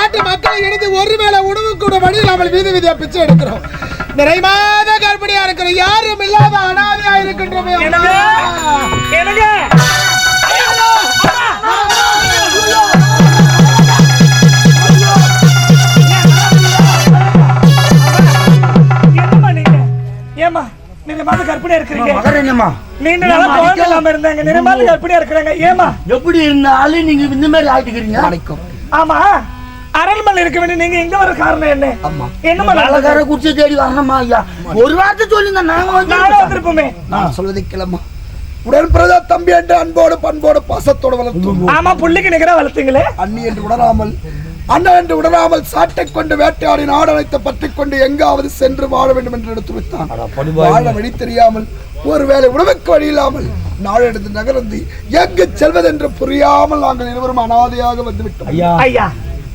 நாட்டு மக்களை இணைந்து ஒருவேளை உணவு கூட வழி நாமல் வீதி வீதியா பிச்சை எடுக்கிறோம். நிறைமாத கர்ப்பிணியா இருக்கிற யாரும் இல்லாத அனாதையா இருக்கின்றோமே என்னங்க? என்னங்க? என்னம்மா நீங்க? ஏம்மா நீங்க மாத கற்பனையா இருக்கிறீங்க. நீண்ட நாளா குழந்தை இல்லாம இருந்தாங்க. நிறைய மாத கற்பனையா இருக்கிறாங்க. ஏமா எப்படி இருந்தாலும் நீங்க இந்த மாதிரி ஆயிட்டுக்கிறீங்க? ஆமா. அரண்மனை இருக்க வேண்டிய நீங்க எங்க வர காரணம் என்ன? ஆமா நடந்தது? வேலைக்கார குடிச்சு தேடி வரணுமா ஐயா? ஒரு வார்த்தை நாங்க நானும் வந்திருப்போமே. நான் சொல்வதை கிளம்பா உடன் பிரதா தம்பி என்று அன்போடு பண்போடு பாசத்தோடு வளர்த்தோம். ஆமா புள்ளிக்கு நிகரா வளர்த்தீங்களே? அண்ணி என்று உணராமல் அண்ணன் என்று உணராமல் சாட்டைக் கொண்டு வேட்டையாடி நாடனைத்த பற்றிக் கொண்டு எங்காவது சென்று வாழ வேண்டும் என்று எடுத்து வைத்தான். வாழ வழி தெரியாமல் ஒருவேளை உணவுக்கு வழி இல்லாமல் நாளெடுத்து நகர்ந்து எங்கு செல்வதென்று புரியாமல் நாங்கள் இருவரும் அனாதையாக வந்துவிட்டோம். ஐயா ஐயா.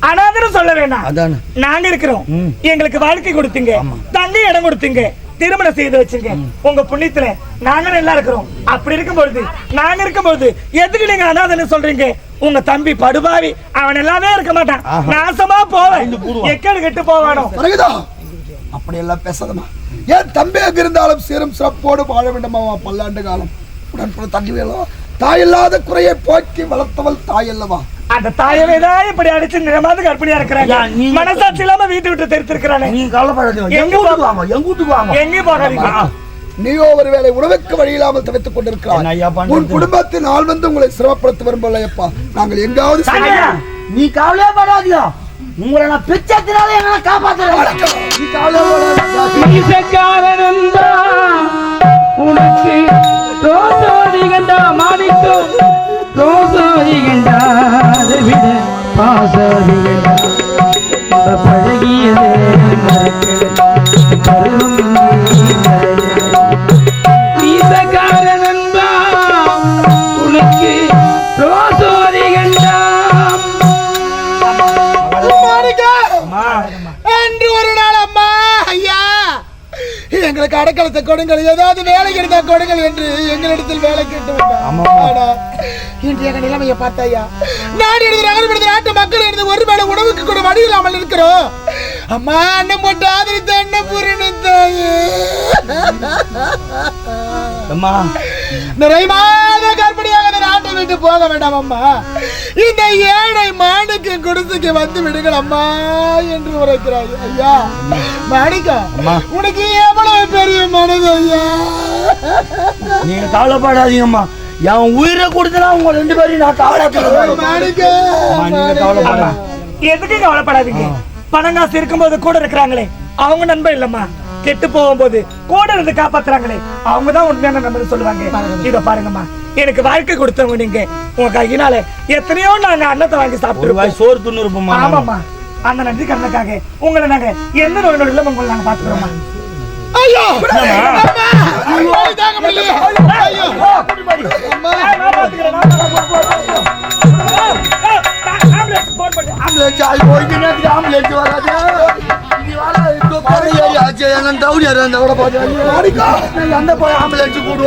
அனாதரம் சொல்ல வேண்டாம் அதானே. நாங்க இருக்கிறோம். எங்களுக்கு வாழ்க்கை கொடுத்தீங்க. தங்க இடம் கொடுத்தீங்க. திருமணம் செய்து வச்சுங்க. உங்க புண்ணியத்துல நாங்க நல்லா இருக்கிறோம். அப்படி இருக்கும் பொழுது நாங்க இருக்கும் பொழுது எதுக்கு நீங்க அனாதன்னு சொல்றீங்க? உங்க தம்பி படுபாவி அவன் எல்லாமே இருக்க மாட்டான். நாசமா போவேன். எக்கடு கெட்டு போவானோ? வருகுதா அப்படியெல்லாம் பேசாதமா ஏன் தம்பி இருந்தாலும் சீரும் சிறப்போடு வாழ வேண்டுமாவா பல்லாண்டு காலம். உடன்பட தண்ணி வேணும். தாயில்லாத குறையை போக்கி வளர்த்தவள் தாய் அல்லவா அந்த தாயவே தான் இப்படி அடிச்சு நிறமாத கர்ப்பிணியா இருக்கிறாங்க. மனசாட்சி இல்லாம வீட்டு விட்டு தெரித்திருக்கிறானே. நீங்க கவலைப்படாதீங்க. எங்க எங்க வீட்டுக்கு வாங்க எங்க வீட்டுக்கு எங்கேயும் போகாதீங்க? நீயோ ஒருவேளை உணவுக்கு வழி இல்லாமல் தவித்துக் கொண்டிருக்கிறாய்? உன் குடும்பத்தின் ஆள் வந்து உங்களை சிரமப்படுத்த விரும்பலையப்பா. நாங்கள் எங்காவது நீ கவலையே படாதீங்க. உங்களை நான் பிச்சத்தினால என்ன காப்பாத்துறேன். நீ கவலையே படாதீங்க. உனக்கு ரோசோதிகண்டா மாணிக்கம். ரோசோதிகண்டா விட பாசோதிகண்டா பழகியதே மறக்கடை பருவம் மறக்கடை எங்களுக்கு அடக்கலத்தை கொடுங்கள். ஏதாவது வேலை இருந்தா கொடுங்கள் என்று எங்களிடத்தில் வேலை கேட்டு வந்தார். இன்று எங்க நிலைமையை பார்த்தாயா? நாடு எழுதி நாட்டு மக்கள் எழுதி ஒரு உணவுக்கு கூட வழி இல்லாமல் இருக்கிறோம். அம்மா அண்ணன் போட்டு ஆதரித்த அண்ணன் பூரணம் தாயே. அம்மா. நிறைமாத இந்த நாட்டை விட்டு போக வேண்டாம் அம்மா. இந்த ஏழை மானுக்கு குடிசைக்கு வந்து விடுங்கள் அம்மா என்று உரைக்கிறாய். ஐயா மாணிக்கா உனக்கு எவ்வளவு பெரிய மனது ஐயா? நீங்க கவலைப்படாதீங்கம்மா. என் உயிரை கொடுத்தனா உங்க ரெண்டு பேரையும் நான் காப்பாத்துறேன் மாணிக்கா நீங்க கவலைப்படாத எதுக்கு கவலைப்படாதீங்க? பணம் காசு இருக்கும்போது கூட இருக்கிறாங்களே. அவங்க நண்பன் இல்லம்மா. கெட்டு போகும்போது கூட இருந்து காப்பாத்துறாங்களே. அவங்க தான் உண்மையான நண்பர் சொல்லுவாங்க. இத பாருங்கம்மா. எனக்கு வாழ்க்கை கொடுத்தவங்க நீங்க உங்க கையினால எத்தனையோ நாங்க அன்னத்தை வாங்கி வாய் சோறு துண்ணு ஆமாம்மா அந்த நன்றி கடனுக்காக உங்களை நாங்க எந்த நோய் நொடி இல்லாம உங்களை நாங்க பாத்துக்கிறோம்மா ஐயோ. ஆம்புலன்ஸ் நேரத்துக்கு ஆம்புலன்ஸ் வராது கூட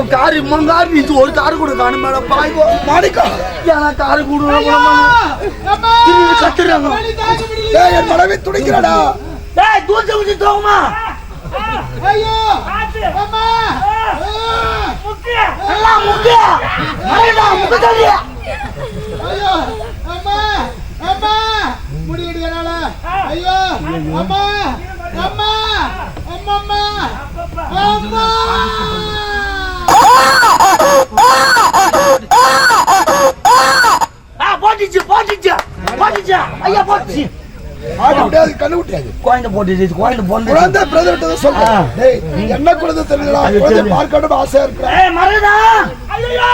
ஒரு கார் கூட காணும் மேடம் பாய்க்கோ மாணிக்கா! ஏன்னா கார் அம்மா கத்துறாங்க என் மனைவி துடிக்கிறாடா? ஏய் தூசி ஊசி தோகுமா ஐயோ. அம்மா! ஆ! முக்கிய. எல்லாம் முக்கிய மறைடா முக்க சொல்லியா ஐயோ! அம்மா! அம்மா! முடியல என்னால ஐயோ அம்மா அம்மா அம்மா அம்மா. போட்டுச்சு போட்டுச்சு. போட்டுச்சு. ஐயா போட்டுச்சு. என்ன குழந்தை தெரியல. பார்க்கணும் ஆசையா இருக்கிறேன் ஏய் மறைடா ஐயோ!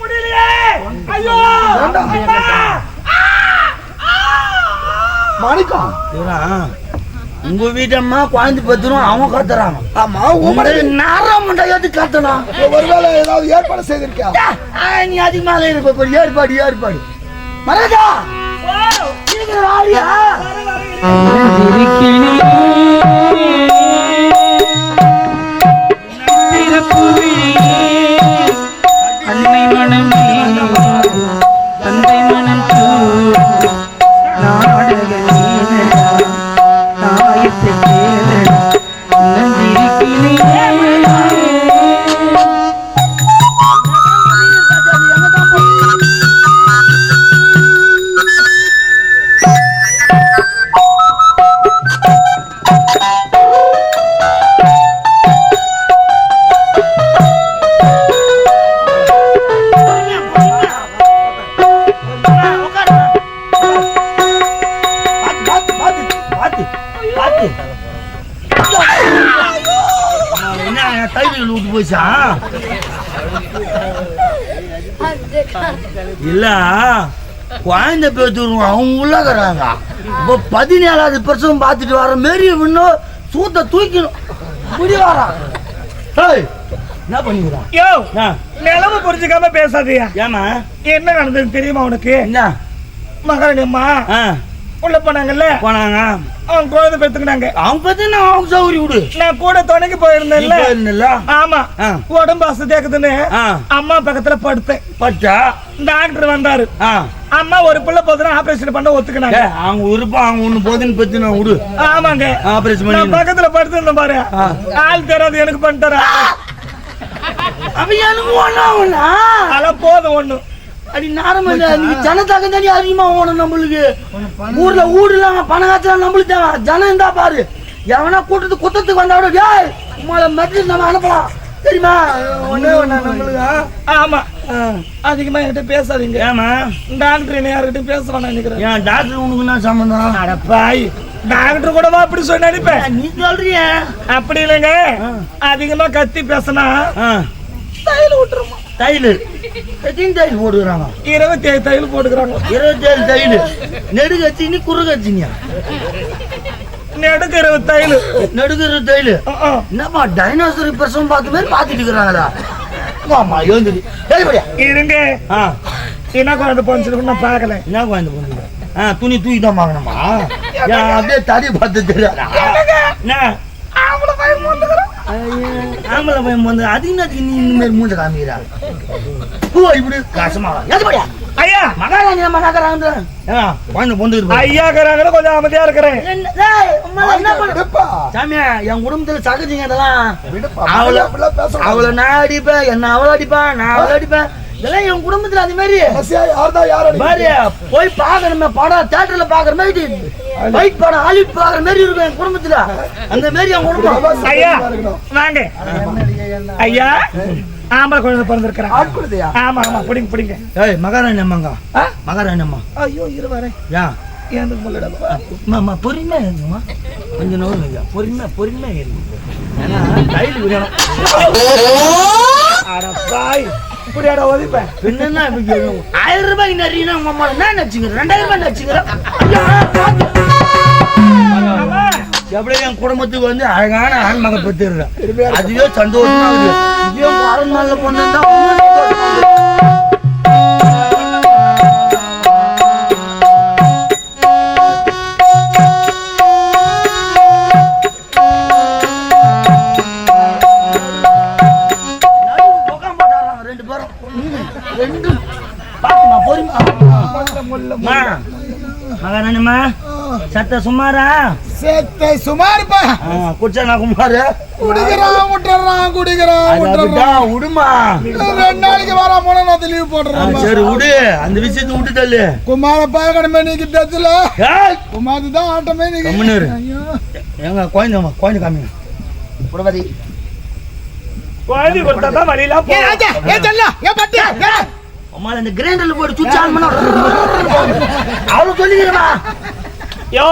முடியலையே! ஐயோ! மாணிக்கம். உங்க வீட்டம்மா குழந்தை பத்திரம் அவன் கத்துறான் ஆமா உமரை நேரம் முண்டை எது கத்தணும் ஒருவேளை ஏதாவது ஏற்பாடு செய்திருக்கியா? நீ அதிகமாக இருப்ப இப்ப ஏற்பாடு ஏற்பாடு. சீக்கிரம் ஆடியா இல்ல குழந்தை பேத்துருவோம் அவங்க உள்ளகிறாங்க இப்போ பதினேழாவது பிரசவம் பார்த்துட்டு வர மாரி இன்னும் சூத்த தூக்கணும். முடி வரான் என்ன பண்ணிக்கிறான் யோ ஆ, நிலவு புரிஞ்சுக்காம பேசாதயா ஏம்மா? என்ன நடந்தது தெரியுமா உனக்கு? என்ன? மகாராணி அம்மா உள்ள போனாங்கல்ல? போனாங்க. அவங்க குழந்தை பெத்துக்கினாங்க அவங்க பத்தி நான் அவங்க சௌகரி விடு. நான் கூட துணைக்கு போயிருந்தேன்ல. போயிருந்தல்ல? ஆமா. உடம்பு அசதியாக்குதுன்னு அம்மா பக்கத்துல படுத்தேன். பச்சா டாக்டர் வந்தாரு. அம்மா ஒரு பிள்ளை போதுனா ஆபரேஷன் பண்ண ஒத்துக்கினாங்க. அவங்க விருப்பம் அவங்க ஒண்ணு போதுன்னு பத்தி நான் விடு. ஆமாங்க. ஆபரேஷன் பண்ணி பக்கத்துல படுத்திருந்தேன் பாரு. ஆள் தெரியாது எனக்கு பண்ணிட்டாரா அவன் எனக்கு ஒண்ணா அதெல்லாம் போதும் ஒண்ணு அடி நார்மல் நீ ஜனத்தாக்க தனி அதிகமா ஓணும் நம்மளுக்கு. ஊர்ல ஊடுலாம் பணம் காய்ச்சலாம் நம்மளுக்கு தேவை ஜனம் இருந்தா பாரு. எவனா கூட்டத்து குத்தத்துக்கு வந்தா கூட டேய் உங்களை மெட்ரிக் நம்ம அனுப்பலாம். தெரியுமா? ஒண்ணே ஒண்ணா நம்மளுக்கு? ஆமா. அதிகமா என்கிட்ட பேசாதீங்க. ஏமா டாக்டர் என்ன யாருக்கிட்ட பேச வேணாம் நினைக்கிறேன். ஏன் டாக்டர் உனக்கு என்ன சம்பந்தம்? அடப்பாய் டாக்டர் கூடவா அப்படி சொல்லி நினைப்பேன் நீ சொல்றிய. அப்படி இல்லைங்க. அதிகமா கத்தி பேசினா தையல் விட்டுருமா தையல். எத்தனை தையல் போட்டுக்கிறாங்க? இருபத்தி ஏழு தையல் போட்டுக்கிறாங்க. இருபத்தேழு தையல். நெடு கச்சினி குறு கச்சினியா நெடுக்கு இருபது தையல். நெடுக்கிற தையல். என்னப்பா டைனோசர் பிரசவம் பார்த்த மாதிரி பார்த்துட்டு இருக்கிறாங்களா? ஆமா எழுந்துடி எழுபடியா இருங்க. என்ன குழந்தை போச்சுன்னு நான் பார்க்கல. என்ன குழந்தை பொண்ணு ஆ துணி தூக்கி தான் வாங்கணுமா? ஏன் அப்படியே தடி பார்த்து தெரியாதா என்ன? மூந்துக்கிறான். ஐயா, ஆம்பளை பையன் வந்து அது என்னத்துக்கு நீ இந்த மாதிரி மூஞ்ச காமிக்கிறா. ஓ இப்படி கஷ்டமா எழுபடியா ஐயா மகாராணி நம்ம நகராங்க ஆ குழந்தை பொண்ணு ஐயா இருக்கிறாங்க கொஞ்சம் அமைதியா இருக்கிறேன். என்ன டேய், அம்மா, என்ன பண்ண விடுப்பா. சாமியா என் குடும்பத்துல சகஜங்க இதெல்லாம். விடுப்பா. அவள அவளை நான் அடிப்பேன் என்ன அவளை அடிப்பேன் நான் அவளை அடிப்பேன். இதெல்லாம் என் குடும்பத்துல அது மாதிரி. யார்தான் யார் பாரு போய் பாக்கணுமே படம் தியேட்டர்ல பாக்குற மாதிரி. ஃபைட் படம் ஹாலிவுட் பாக்குற மாதிரி இருக்கும் என் குடும்பத்துல. அந்த மாதிரி என் குடும்பம். ஐயா வாங்க. ஐயா ஆம்பளை குழந்தை பிறந்திருக்கிறான் ஆமா ஆமா பிடிங்க பிடிங்க. ஏய் மகாராணி அம்மாங்க? மகாராணி அம்மா. ஐயோ இரு வரேன். யா. எனக்கு அம்மா பொறுமையா இருங்கம்மா கொஞ்சம் பொறுமையா பொறுமையா இருங்க. ஏன்னா கையில் விடணும். அட பாய். இப்படியாடா ஒதிப்பேன் என்னன்னா ஆயிரம் ரூபாய் நிறைய உங்க அம்மா என்ன நினைச்சுங்க ரெண்டாயிரம் ரூபாய் நினைச்சுங்க ஆமா. எப்படியும் என் குடும்பத்துக்கு வந்து அழகான ஆண் மகன் பெற்றுருக்கேன் அதுவே சந்தோஷமா இருக்கு இதே வாரம் மகாராணிமா சத்த சுமாரா? சேத்தை சுமாருப்பா. குச்சா நான் குமாரு? குடிக்கிறான் விட்டுறான் குடிக்கிறான் விட்டுறான் விடுமா ரெண்டு நாளைக்கு வர போனா நான் லீவ் போடுறேன் சரி விடு அந்த விஷயத்தை விட்டு தள்ளு குமார பார்க்கணுமே நீக்கு ஏய், குமார் தான் ஆட்டமே நீங்க கம்முனு. எங்க குழந்தைமா குழந்தை காமிங்க. புடவதி குழந்தை கொடுத்தா தான் வழியெல்லாம் ஏ ராஜா ஏ செல்லம் ஏ பட்டி அம்மால இந்த கிரைண்டர்ல போட்டு சுவிட்ச் ஆன் பண்ண அவ்வளவு சொல்லிக்கிறமா யோ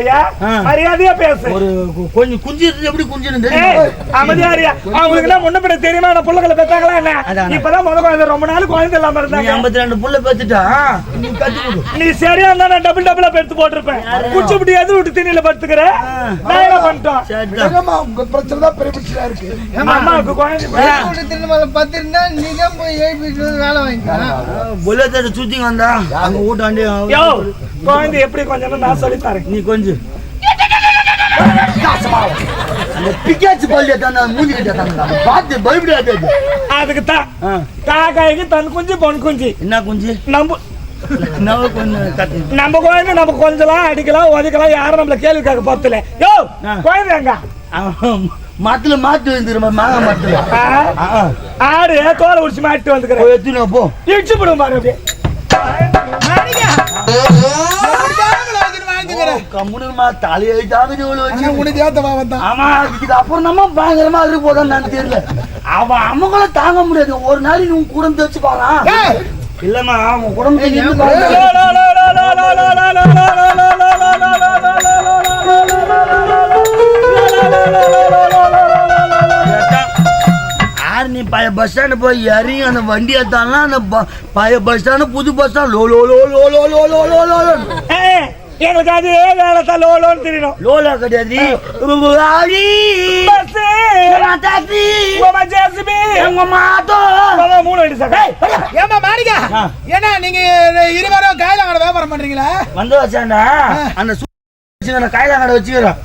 ஐயா. மரியாதையா பேசு. ஒரு கொஞ்சம் குஞ்சு இருக்கு, எப்படி தெரியும்? அமைதியாரியா அவங்களுக்கு எல்லாம் முன்ன பின்ன தெரியுமா நான் புள்ளைகளை பெத்தாங்களா என்ன. இப்பதான் முத குழந்தை ரொம்ப நாள் குழந்தை இல்லாம இருந்தாங்க. ஐம்பத்தி ரெண்டு புள்ள பேத்துட்டா? நீ சரியா இருந்தா நான் டபுள் டபுளா எடுத்து போட்டிருப்பேன். குச்சி இப்படி எது விட்டு தண்ணியில படுத்துக்கிற. நான் என்ன பண்ணிட்டோம்? உங்க பிரச்சனை தான் பெரிய பிரச்சனையா இருக்கு. அம்மாவுக்கு குழந்தை பத்திருந்தா நீ தான் போய் எழுப்பிட்டு வேலை வாங்கிக்கலாம். புல்லத்தை சுத்தி வந்தா அங்க வீட்டாண்டி குழந்தை எப்படி கொஞ்சம் நான் சொல்லி தரேன். நீ கொஞ்சம் என்ன குஞ்சு? நம்ம குழந்தை நம்ம கொஞ்சலாம் அடிக்கலாம் ஒதுக்கலாம் யாரும் நம்மள கேள்வி கேட்க போறதுல யோ குழந்தைங்க மத்துல மாட்டு வந்துருமா மாங்க மத்துல ஆடு தோலை உடிச்சு மாட்டு வந்துக்கிறேன் போ. இடிச்சு போடுவோம் பாரு கம்முனுமா தலையை இவ்வளவு வச்சு. உனக்கு ஆமா இதுக்கு அப்புறம் நம்ம பயங்கரமா இருக்கு போதான் நான் தெரியல. அவன் அம்மங்கள தாங்க முடியாது. ஒரு நாளைக்கு உன் குடும்பத்தை வச்சு பாக்கலாம் ஏய், இல்லம்மா அவன் குடும்பத்தை லா, நீ பழைய பஸ் ஸ்டாண்டு போய் இறங்கி அந்த வண்டி எடுத்தாலாம் அந்த ப- பழைய பஸ் ஸ்டாண்டு புது பஸ் ஸ்டாண்ட் லோ லோ லோ லோ லோ லோ லோ லோ லோ லோ. ஏய், எங்களுக்கு அதே வேலை தான்? லோலோன்னு தெரியணும் லோலா கிடையாது. ஆடி, டாக்ஸி, உங்க ஜேசிபி, மாட்டோ. மூணு அடி சக்கை. ஏமா மாணிக்கா. ஏன்னா நீங்க இருவரும் காயலாங்கட வியாபாரம் பண்றீங்களா? வந்து வச்சாண்டா? அந்த காயிலாங்கடை வச்சுக்கிறோம்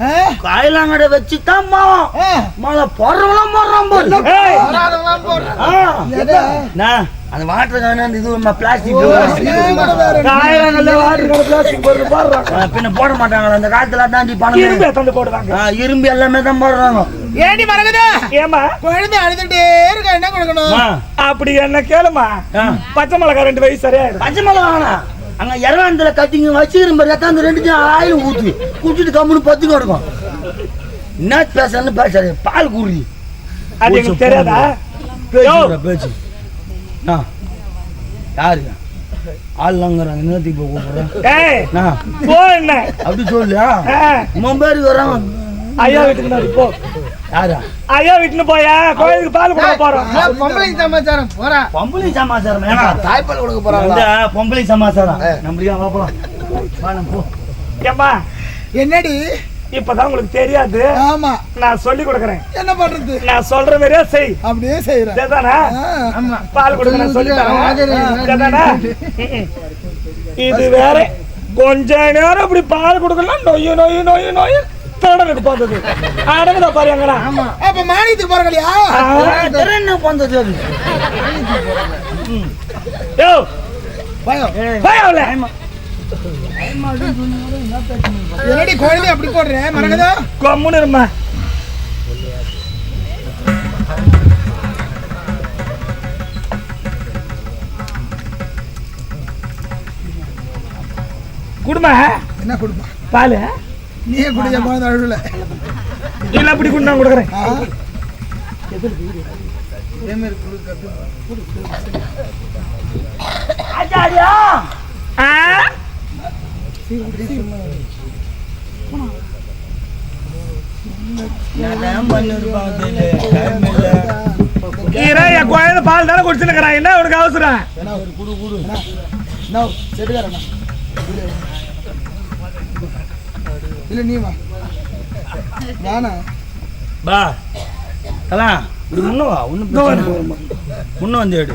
காயிலாங்கடை வச்சு தான் மாவம் போடுறவங்களாம் போடுறோம் அந்த வாட்டர் கேன் அந்த இது பிளாஸ்டிக் பிளாஸ்டிக் பின்ன போட மாட்டாங்களா? அந்த காலத்துல தாண்டி பணம் போடுறாங்க இரும்பு எல்லாமே தான் போடுறாங்க. ஏடி மறக்குது? ஏமா குழந்தை அழுதுட்டே இருக்க? என்ன கொடுக்கணும்? அப்படி என்ன கேளுமா? பச்சை மிளகா ரெண்டு வயசு சரியா பச்சை மிளகா அங்க இரவாந்தல கட்டிங்க வச்சுக்கிற மாதிரி அந்த ரெண்டு ஆயில் ஊத்து குடிச்சிட்டு கம்முன்னு பத்து கிடக்கும். என்ன பேசணும் பேசாரு பால் குருதி அது எனக்கு தெரியாதா? பேச்சு ஆ யாருங்க ஆளுங்கிறாங்க என்னத்துக்கு இப்போ கூப்பிடுறேன் அப்படி சொல்லியா பேருக்கு வரான் ஐயா வீட்டுக்கு நான் போ. யாரா? ஐயா வீட்டுன்னு போயா கோயிலுக்கு பால் கொடுக்க போறோம். பொம்பளை சமாச்சாரம் போறா பொம்பளை சமாச்சாரம்? ஏன்னா தாய்ப்பால் கொடுக்க இந்த போறாங்களா பொம்பளை சமாச்சாரம்? நம்மளுக்கு வா போலாம். வா நம்ம போ. ஏம்மா என்னடி? இப்பதான் உங்களுக்கு தெரியாது. ஆமா. நான் சொல்லி கொடுக்குறேன். என்ன பண்றது? நான் சொல்ற மாதிரியே செய். அப்படியே செய்யறேன் சரிதானா ஆமா. பால் கொடுக்க நான் சொல்லி தரேன். இது வேற. கொஞ்ச நேரம் இப்படி பால் கொடுக்கலாம். நொய்யு நொய்யு நொய்யு நொய்யு. தொடருக்கு போந்தது அடங்குதா பாரு எங்கடா? அப்ப மானியத்துக்கு போறாங்களையா என்ன பண்றது அது. யோ. பயம். பயம்ல என்னடி குழந்தை அப்படி போடுறேன் மறக்குதா கொம்முன்னு இருமா குடுமா? என்ன கொடுப்பா பால்? நீ குடிச்ச போது அழுவல இல்லை அப்படி கொண்டு நான் கொடுக்குறேன். குழந்தை பால் தானே குடிச்சிருக்கிறான். என்ன உனக்கு அவசரம்? என்ன குடு குடு. செட்டுக்காரண்ணா இல்ல நீ வா. வேணா பா. தலாம் இப்படி முன்ன வா. ஒன்றும் பிரச்சனை இல்லை. முன்ன வந்து எடு.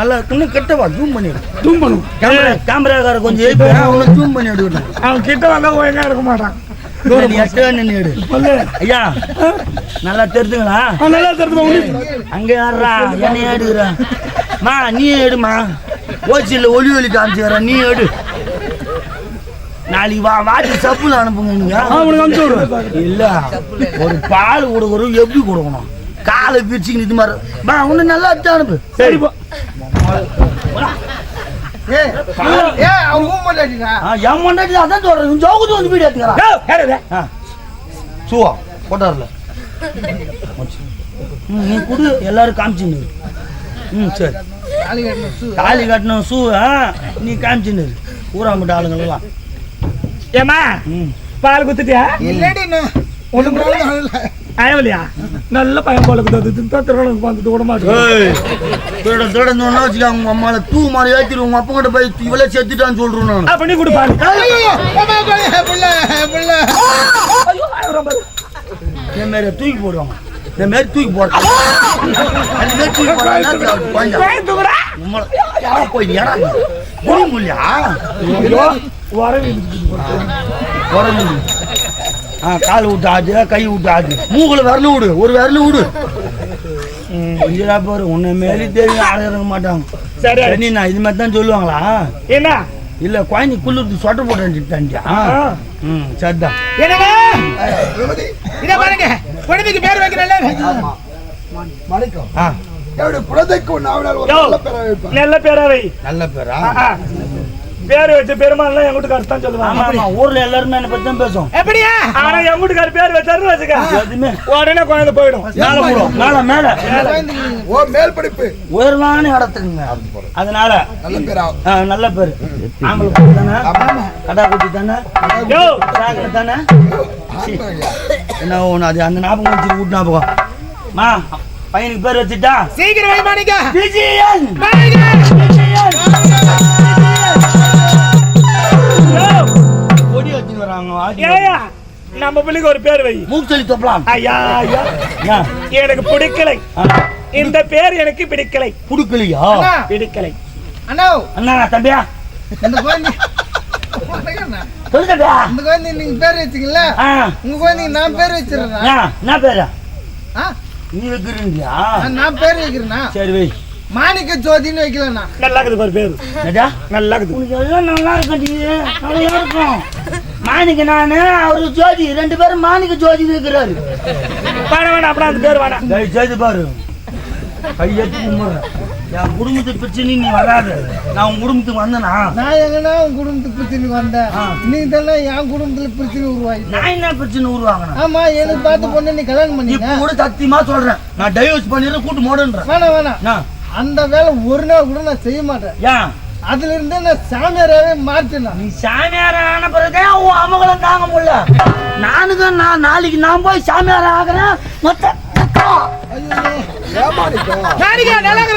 நல்லா இன்னும் கிட்ட வா. ஜூம் பண்ணி எடு. தூம் பண்ணும் கேமரா கேமராக்கார கொஞ்சம் எழுப்பி அவனை ஜூம் பண்ணி எடுக்கணும் அவன் கிட்ட வந்தா ஒழுங்கா எடுக்க மாட்டான். எடு. ஐயா நல்லா தெரிஞ்சுங்களா? நல்லா தெரிஞ்சு அங்க யாரா என்ன எடுக்கிறா? மா நீ எடுமா. ஓச்சியில் ஒளி ஒலி காமிச்சுக்கிறேன் நீ எடு. நாளைக்கு வா வாட்டி சப்புல அனுப்புங்க அவனுக்கு அனுப்பிச்சு விடுவேன் இல்ல ஒரு பால் கொடுக்குறோம் எப்படி கொடுக்கணும்? காலை பிரிச்சுக்கு மாதிரி. வா உன்னை நல்லா அனுப்பு. சரி எல்லாரும் காமிச்சு ம் சரி. தாலி கட்டணும் சூ. நீ காமிச்சுன்னு ஊராம்பிட்ட ஆளுங்களெல்லாம். ஏமா பால் குத்துட்டியா? இல்லடி அழவில்லையா நல்ல பையன் போல திருவள்ளுவர் பார்த்துட்டு விட மாட்டேன் திருடந்தோம்னா வச்சுக்க அவங்க அம்மால தூ மாதிரி ஏற்றிடு உங்க அப்பா கிட்ட போய் இவ்வளோ செத்துட்டான்னு சொல்றேன் நான். பண்ணி கொடுப்பாங்க என் மேல தூக்கி போடுவாங்க. என் மாதிரி தூக்கி போடுறாங்க. தூக்கி போடுறாங்க போய் இடம் முடியும் இல்லையா உடம்பு ஆ. கால் விட்டு ஆச்சு கை விட்டு ஆச்சு மூக்குல விரல விடு ஒரு விரல விடு. கொஞ்சடா பாரு உன்னை மேலே தெரியும் ஆள இறங்க மாட்டாங்க. சரி. சரி நான் இது மாதிரி தான் சொல்லுவாங்களா? என்ன? இல்ல குழந்தை குளிர்த்து சொட்டை போட்டு ஆ. ம் சரிதான் என்னங்க? இத பாருங்க. குழந்தைக்கு பேர் வைக்கிறல்ல மாணிக்கம். ஆ. என்னுடைய குழந்தைக்கு நல்ல பேராவை நல்ல பேரா பேர் வச்ச பெருமாள் என் வீட்டுக்காரர் தான் சொல்லுவாங்க. ஆமா ஆமா. ஊர்ல எல்லாருமே என்ன பத்தி தான் பேசும். எப்படியா ஆனா என் வீட்டுக்காரர் பேர் வச்சாரு வச்சுக்க. உடனே குழந்தை போயிடும். மேல போடும் மேல மேல. ஓ மேல் படிப்பு. உயர்வான இடத்துக்குங்க. அதனால நல்ல பேரா? ஆ, நல்ல பேரு. பேரு தானே? கடா குட்டி தானே? தானே. என்ன ஒண்ணு அது அந்த ஞாபகம் வச்சு விட்டு ஞாபகம் மா பையனுக்கு பேர் வச்சுட்டா? சீக்கிரம் வை மாணிக்கா விஜயன்! ஏயா நம்ம பிள்ளைக்கு ஒரு பேர் வை. மூச்சலி தொப்பலாம். ஐயா ஐயா. ஏன்? எனக்கு பிடிக்கலை. இந்த பேர் எனக்கு பிடிக்கலை. புடுக்கலையா? பிடிக்கலை. அண்ணா. அண்ணா தம்பியா? இந்த குழந்தை. சொல்லு தம்பியா. இந்த குழந்தை நீங்க பேர் வச்சுக்கல ஆ, உங்க நான் பேர் வச்சிருக்கேன்? என்ன பேரு? ஆ? நீ வைக்கிறீங்களா? நான் பேர் வைக்கிறேன்னா சரி வை. மாணிக்க ஜோதின்னு வைக்கலண்ணா. நல்லா இருக்குது ஒரு பேரு. என்னடா? நல்லா இருக்குது உனக்கு எல்லாம் நல்லா இருக்கடி. நல்லா இருக்கும். மாணிக்க நானு அவரு ஜோதி ரெண்டு பேரும் மாணிக்க ஜோதி இருக்கிறாரு. வேணாம் வேணாம் அப்படின்னா அந்த பேர் வேணாம் செய்து பாரு. கையெழுத்து கும்பிடுறேன். என் குடும்பத்து பிரச்சனை நீ வராது. நான் உன் குடும்பத்துக்கு வந்தனா? நான் எங்கன்னா உன் குடும்பத்துக்கு பிரச்சனைக்கு வந்தேன். நீங்க தானே என் குடும்பத்துல பிரச்சனை உருவாயிட்டு நான் என்ன பிரச்சனை உருவாங்கினேன் ஆமா எனக்கு பார்த்து பொண்ணு நீ கல்யாணம் இப்ப பண்ணீங்க கூட சத்தியமா சொல்றேன். நான் டைவர்ஸ் பண்ணிடுறேன் கூட்டு மோடுன்றேன். வேணாம் வேணாம். நான். அந்த வேலை ஒரு நாள் கூட நான் செய்ய மாட்டேன். ஏன்? அதுல இருந்து நான் சாமியாராவே மாற்றினேன் நீ சாமியார் ஆன பிறகு உன் அமகலம் தாங்க முடியல. நானுங்க நான் நாளைக்கு நான் போய் சாமியார் ஆகிறேன். மொத்த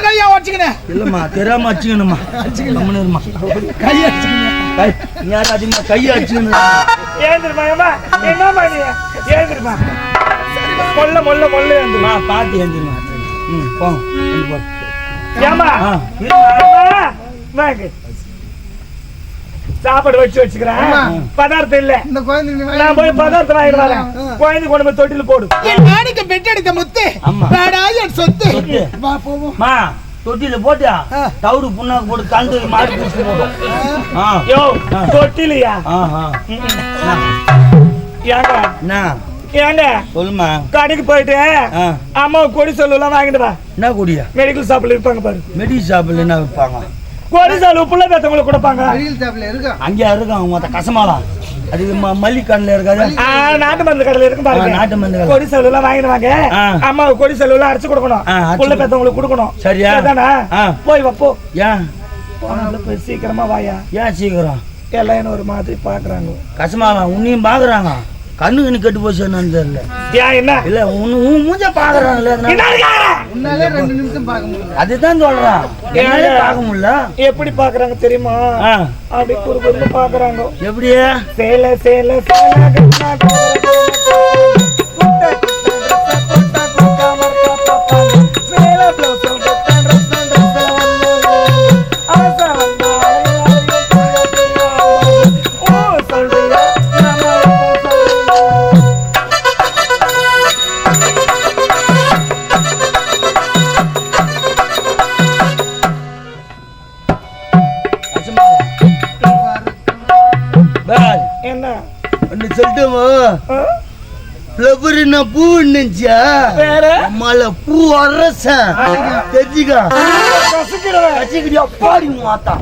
கையா வச்சுக்கினேன் இல்லம்மா தெரியாம அடிச்சுக்கணுமா. கம்முனுமா கை வச்சுக்கினேன் கை நீ யாரும் அதிகமா கையை அடிச்சுக்கணும்? ஏந்திருமா ஏமா என்னம்மா நீ ஏந்திருமா. மொல்ல மொல்ல மொல்ல ஏந்திருமா. பாத்து எழுந்திருமா ம் போ ஏமா சாப்பாடு வச்சு வச்சுக்கிறேன். பதார்த்தம் இல்ல. இந்த குழந்தை நான் போய் பதார்த்தம் வாங்கிட்டு வரேன். குழந்தை கொண்டு போய் தொட்டில போடு. என் மாணிக்க முத்து. ஆமா. வேடா என் சொத்து. சொத்து. வா தொட்டில போட்டியா? ஆ. தவிடு புண்ணாக்கு போட்டு கலந்து மாடு பிடிச்சி போடும் ஆ. யோ ஆ. தொட்டிலையா? ஆஹா ஏங்க? சொல்லுமா கடைக்கு போயிட்டு அம்மா கொடி சொல்லலாம் வாங்கிட்டு வா. என்ன குடியா? மெடிக்கல் ஷாப்ல இருப்பாங்க பாரு. மெடிக்கல் ஷாப்பில் என்ன விற்பாங்க? கொடி செலவு புள்ள பேத்தவங்களுக்கு கொடுப்பாங்க. ஷாப்ல இருக்கா? இருக்காங்க மொத்த கசமாலாம் அது மல்லிக்கண்ணில் இருக்காது. நாட்டு மருந்து கடையில இருக்கும் பாருங்க. நாட்டு மருந்து கடை. எல்லாம் வாங்கிட்டு வாங்க ஆ. அம்மா கொடி செலவு எல்லாம் அடிச்சு கொடுக்கணும். புள்ள. பேத்தவங்களுக்கு கொடுக்கணும். சரியா? ஆ. போய் வா போ ஏன் போய் சீக்கிரமா வாயா. ஏன் சீக்கிரம். எல்லாம் என்ன ஒரு மாதிரி பாக்குறாங்க கசமாலாம் உன்னையும் பார்க்குறாங்க. கண்ணு கண்ணு கெட்டு போச்சு என்னன்னு தெரியல. இல்ல உன்னு உன் மூஞ்ச? உன்னாலே ரெண்டு நிமிஷம் பார்க்க முடியல. அதுதான் சொல்றான். என்னாலே பார்க்க முடியல. எப்படி பாக்குறாங்க தெரியுமா? அப்படி குறு குறுன்னு பாக்குறாங்க எப்படி சேல சேல சேல என்ன பூ நினைச்சா வேற? அம்மால பூ அரசன் தெரிஞ்சுக்கா. பாடி மாத்தா.